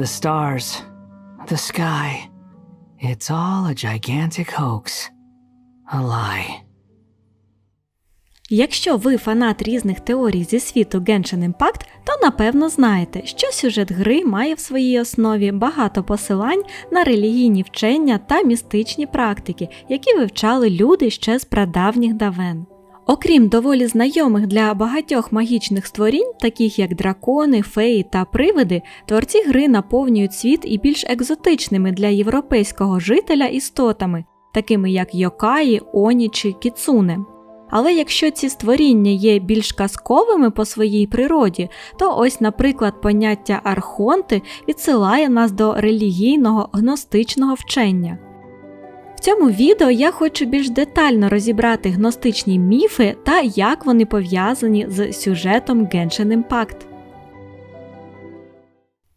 the stars, the sky. It's all a gigantic hoax. A lie. Якщо ви фанат різних теорій зі світу Genshin Impact, то напевно знаєте, що сюжет гри має в своїй основі багато посилань на релігійні вчення та містичні практики, які вивчали люди ще з прадавніх давен. Окрім доволі знайомих для багатьох магічних створінь, таких як дракони, феї та привиди, творці гри наповнюють світ і більш екзотичними для європейського жителя істотами, такими як Йокаї, Оні чи Кіцуне. Але якщо ці створіння є більш казковими по своїй природі, то ось, наприклад, поняття архонти відсилає нас до релігійного гностичного вчення. В цьому відео я хочу більш детально розібрати гностичні міфи та як вони пов'язані з сюжетом Genshin Impact.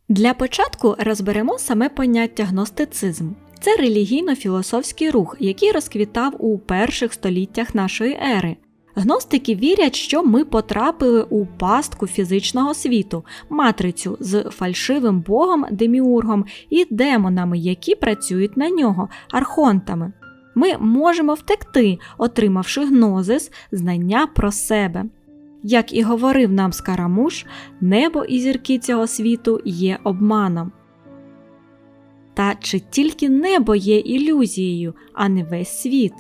Для початку розберемо саме поняття гностицизм. Це релігійно-філософський рух, який розквітав у перших століттях нашої ери. Гностики вірять, що ми потрапили у пастку фізичного світу, матрицю з фальшивим богом деміургом і демонами, які працюють на нього, архонтами. Ми можемо втекти, отримавши гнозис, знання про себе. Як і говорив нам Скарамуш, небо і зірки цього світу є обманом. Та чи тільки небо є ілюзією, а не весь світ?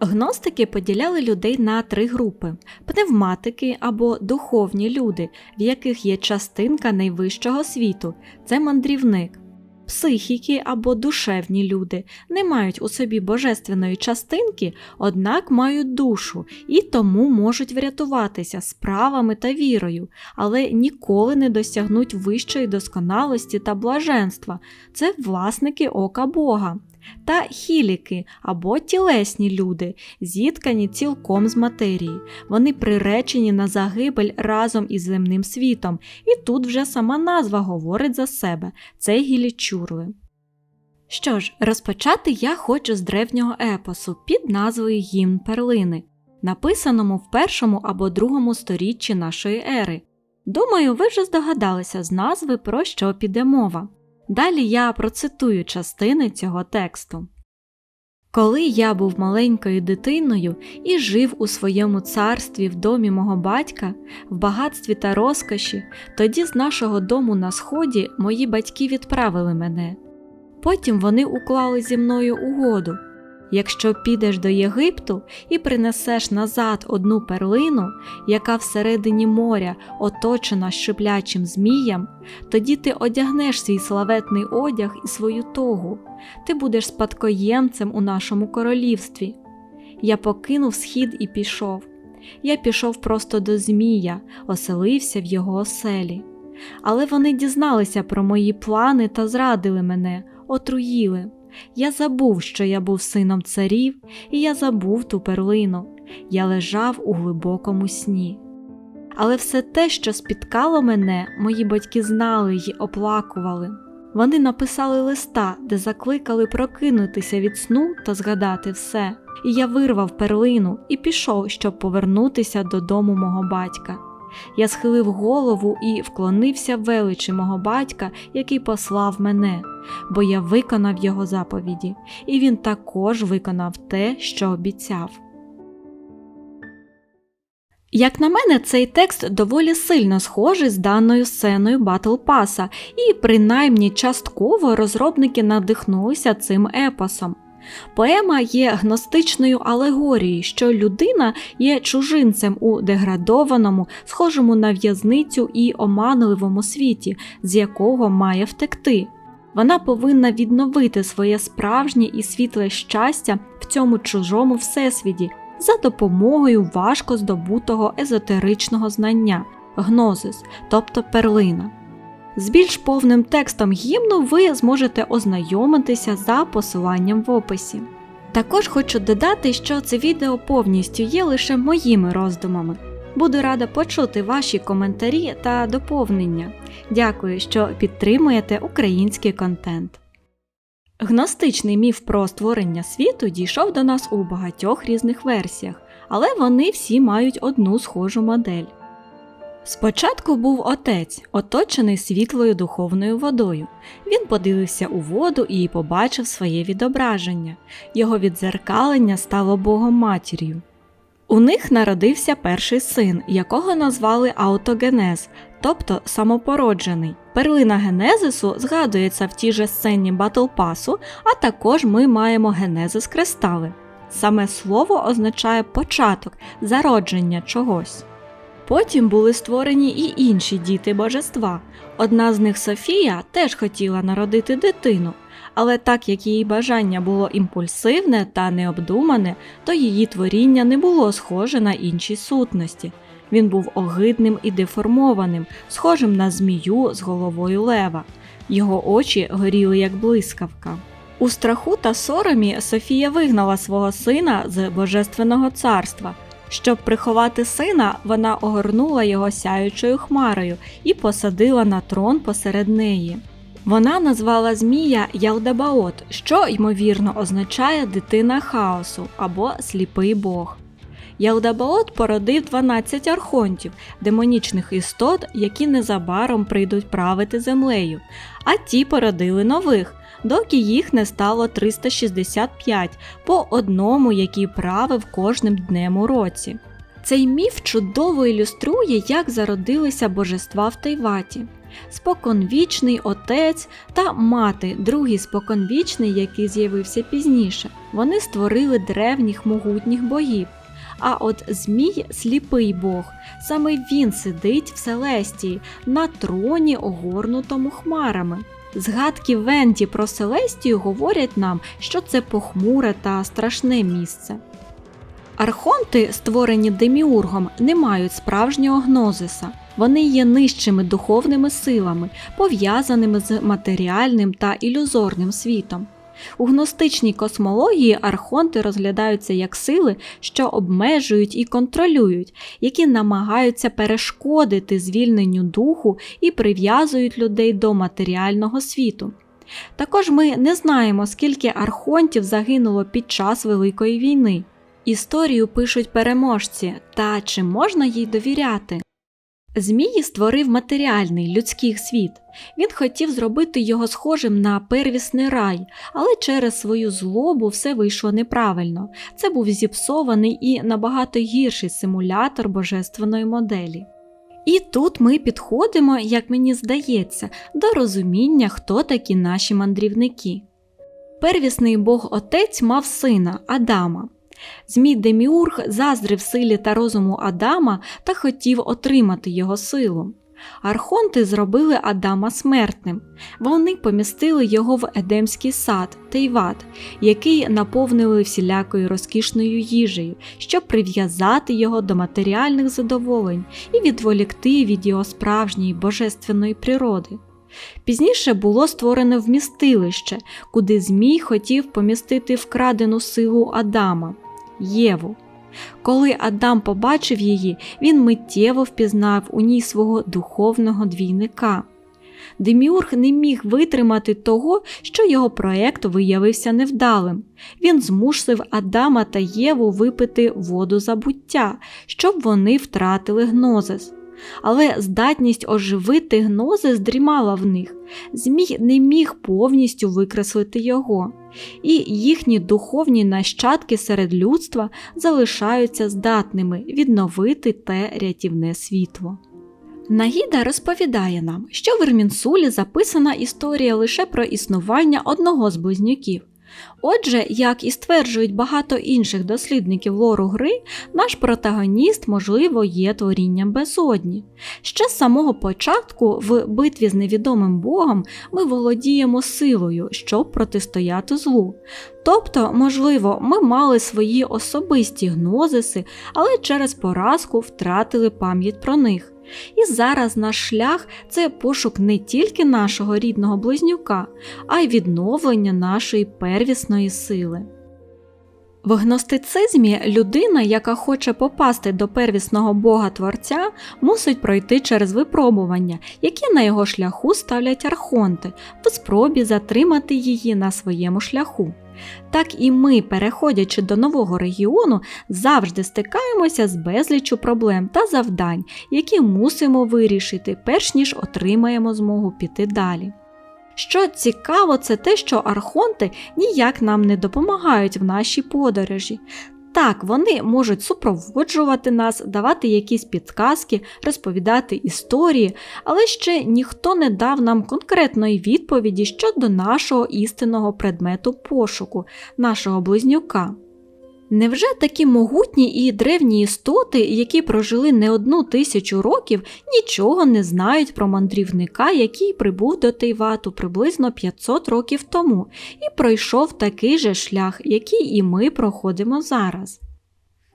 Гностики поділяли людей на три групи: пневматики або духовні люди, в яких є частинка найвищого світу це мандрівник. Психіки або душевні люди не мають у собі божественної частинки, однак мають душу і тому можуть врятуватися справами та вірою, але ніколи не досягнуть вищої досконалості та блаженства це власники ока Бога. Та хіліки або тілесні люди, зіткані цілком з матерії. Вони приречені на загибель разом із земним світом, і тут вже сама назва говорить за себе це гілічурли. Що ж, розпочати я хочу з древнього епосу під назвою Гімн Перлини, написаному в першому або другому сторіччі нашої ери. Думаю, ви вже здогадалися з назви, про що піде мова. Далі я процитую частини цього тексту. Коли я був маленькою дитиною і жив у своєму царстві в домі мого батька, в багатстві та розкоші, тоді з нашого дому на сході мої батьки відправили мене. Потім вони уклали зі мною угоду. Якщо підеш до Єгипту і принесеш назад одну перлину, яка всередині моря оточена шиплячим зміям, тоді ти одягнеш свій славетний одяг і свою тогу, ти будеш спадкоємцем у нашому королівстві. Я покинув схід і пішов. Я пішов просто до Змія, оселився в його оселі. Але вони дізналися про мої плани та зрадили мене, отруїли. Я забув, що я був сином царів, і я забув ту перлину. Я лежав у глибокому сні. Але все те, що спіткало мене, мої батьки знали й оплакували. Вони написали листа, де закликали прокинутися від сну та згадати все. І я вирвав перлину і пішов, щоб повернутися додому мого батька. Я схилив голову і вклонився величі мого батька, який послав мене, бо я виконав його заповіді, і він також виконав те, що обіцяв. Як на мене, цей текст доволі сильно схожий з даною сценою Battle Pass, і принаймні частково розробники надихнулися цим епосом. Поема є гностичною алегорією, що людина є чужинцем у деградованому, схожому на в'язницю і оманливому світі, з якого має втекти. Вона повинна відновити своє справжнє і світле щастя в цьому чужому всесвіті за допомогою важко здобутого езотеричного знання гнозис, тобто перлина. З більш повним текстом гімну ви зможете ознайомитися за посиланням в описі. Також хочу додати, що це відео повністю є лише моїми роздумами. Буду рада почути ваші коментарі та доповнення. Дякую, що підтримуєте український контент. Гностичний міф про створення світу дійшов до нас у багатьох різних версіях, але вони всі мають одну схожу модель. Спочатку був отець, оточений світлою духовною водою. Він подивився у воду і побачив своє відображення. Його відзеркалення стало Богом матір'ю. У них народився перший син, якого назвали аутогенез, тобто самопороджений. Перлина генезису згадується в тій же сцені Батлпасу, а також ми маємо генезис кристали. Саме слово означає початок, зародження чогось. Потім були створені і інші діти божества. Одна з них Софія теж хотіла народити дитину, але так як її бажання було імпульсивне та необдумане, то її творіння не було схоже на інші сутності. Він був огидним і деформованим, схожим на змію з головою лева. Його очі горіли як блискавка. У страху та соромі Софія вигнала свого сина з божественного царства. Щоб приховати сина, вона огорнула його сяючою хмарою і посадила на трон посеред неї. Вона назвала Змія Ялдебаот, що ймовірно означає дитина хаосу або сліпий Бог. Ялдебаот породив 12 архонтів, демонічних істот, які незабаром прийдуть правити землею, а ті породили нових, доки їх не стало 365 по одному, який правив кожним днем у році. Цей міф чудово ілюструє, як зародилися божества в Тайваті. Споконвічний отець та мати, другий споконвічний, який з'явився пізніше. Вони створили древніх могутніх богів. А от Змій сліпий Бог, саме він сидить в Селестії на троні, огорнутому хмарами. Згадки Венті про Селестію говорять нам, що це похмуре та страшне місце. Архонти, створені деміургом, не мають справжнього гнозиса. Вони є нижчими духовними силами, пов'язаними з матеріальним та ілюзорним світом. У гностичній космології архонти розглядаються як сили, що обмежують і контролюють, які намагаються перешкодити звільненню духу і прив'язують людей до матеріального світу. Також ми не знаємо, скільки архонтів загинуло під час Великої війни. Історію пишуть переможці, та чи можна їй довіряти? Змії створив матеріальний людський світ. Він хотів зробити його схожим на первісний рай, але через свою злобу все вийшло неправильно. Це був зіпсований і набагато гірший симулятор божественної моделі. І тут ми підходимо, як мені здається, до розуміння, хто такі наші мандрівники. Первісний Бог Отець мав сина Адама. Змій Деміург заздрив силі та розуму Адама та хотів отримати його силу. Архонти зробили Адама смертним. Вони помістили його в Едемський сад, Тейват, який наповнили всілякою розкішною їжею, щоб прив'язати його до матеріальних задоволень і відволікти від його справжньої божественної природи. Пізніше було створено вмістилище, куди Змій хотів помістити вкрадену силу Адама Єву. Коли Адам побачив її, він миттєво впізнав у ній свого духовного двійника. Деміург не міг витримати того, що його проект виявився невдалим. Він змусив Адама та Єву випити воду забуття, щоб вони втратили гнозис. Але здатність оживити гнозис дрімала в них. Змій не міг повністю викреслити його, і їхні духовні нащадки серед людства залишаються здатними відновити те рятівне світло. Нагіда розповідає нам, що в Ермінсулі записана історія лише про існування одного з близнюків. Отже, як і стверджують багато інших дослідників лору гри, наш протагоніст, можливо, є творінням безодні. Ще з самого початку, в битві з невідомим Богом, ми володіємо силою, щоб протистояти злу. Тобто, можливо, ми мали свої особисті гнозиси, але через поразку втратили пам'ять про них. І зараз наш шлях це пошук не тільки нашого рідного близнюка, а й відновлення нашої первісної сили. В гностицизмі людина, яка хоче попасти до первісного Бога Творця, мусить пройти через випробування, які на його шляху ставлять архонти, в спробі затримати її на своєму шляху. Так і ми, переходячи до нового регіону, завжди стикаємося з безліччю проблем та завдань, які мусимо вирішити, перш ніж отримаємо змогу піти далі. Що цікаво, це те, що архонти ніяк нам не допомагають в нашій подорожі. Так, вони можуть супроводжувати нас, давати якісь підказки, розповідати історії, але ще ніхто не дав нам конкретної відповіді щодо нашого істинного предмету пошуку, нашого близнюка. Невже такі могутні і древні істоти, які прожили не одну тисячу років, нічого не знають про мандрівника, який прибув до Тейвату приблизно 500 років тому і пройшов такий же шлях, який і ми проходимо зараз?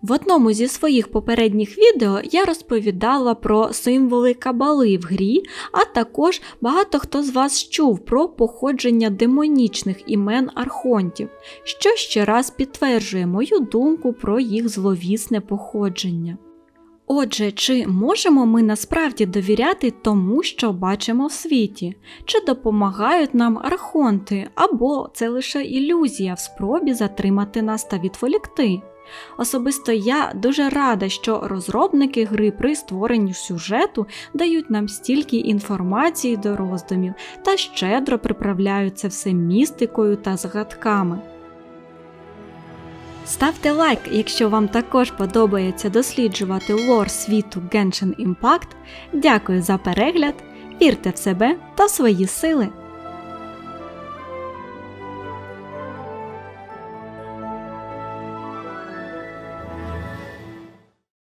В одному зі своїх попередніх відео я розповідала про символи кабали в грі, а також багато хто з вас чув про походження демонічних імен архонтів, що ще раз підтверджує мою думку про їх зловісне походження. Отже, чи можемо ми насправді довіряти тому, що бачимо в світі? Чи допомагають нам архонти, або це лише ілюзія в спробі затримати нас та відволікти? Особисто я дуже рада, що розробники гри при створенні сюжету дають нам стільки інформації до роздумів та щедро приправляють це все містикою та згадками. Ставте лайк, якщо вам також подобається досліджувати лор світу Genshin Impact. Дякую за перегляд, вірте в себе та свої сили!